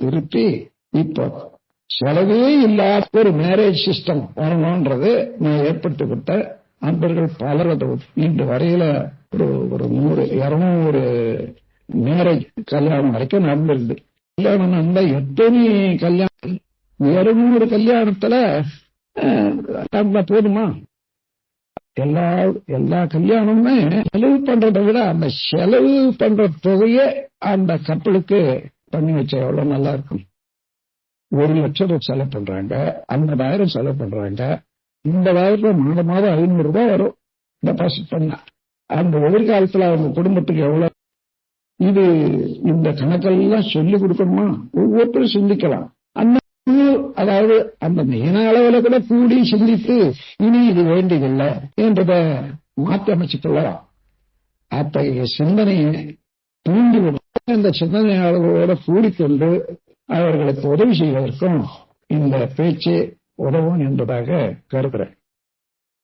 திருப்பி இப்போ செலவே இல்லாத ஒரு மேரேஜ் சிஸ்டம் வரணும்ன்றது நான் ஏற்பட்டு விட்ட நண்பர்கள் பலர் அது இன்று வரையில ஒரு ஒரு நூறு இருநூறு மேரேஜ் கல்யாணம் வரைக்கும் நடந்திருக்கு கல்யாணம் நடந்தா எத்தனை கல்யாணம்? இருநூறு கல்யாணத்துல நடந்தா போதுமா? எல்லா எல்லா கல்யாணமுமே செலவு பண்றதை விட அந்த செலவு பண்ற தொகையை அந்த கப்பலுக்கு பண்ணி வச்சா எவ்வளவு நல்லா இருக்கும்? ஒரு லட்சம் ரூபாய் செலவு பண்றாங்க ஐம்பதாயிரம் செலவு பண்றாங்க. இந்த காலத்துல மாதம் மாதம் ஐநூறு ரூபாய் வரும் டெபாசிட் பண்ண. அந்த எதிர்காலத்துல அவங்க குடும்பத்துக்கு எவ்வளவு? இது இந்த கணக்கெல்லாம் சொல்லி கொடுக்கணுமா? ஒவ்வொருத்தரும் சிந்திக்கலாம். அந்த அதாவது அந்த மெயின அளவுல கூட கூடி சிந்தித்து இனி இது வேண்டியதில்லை என்றத மாற்றி அமைச்சுக்கொள்ளலாம் அத்தகைய சிந்தனையை தூண்டிவிடும் இந்த சிந்தனையாளர்களோட கூடிக்கொண்டு அவர்களுக்கு உதவி செய்வதற்கும் இந்த பேச்சு உதவும் என்பதாக கருதுறேன்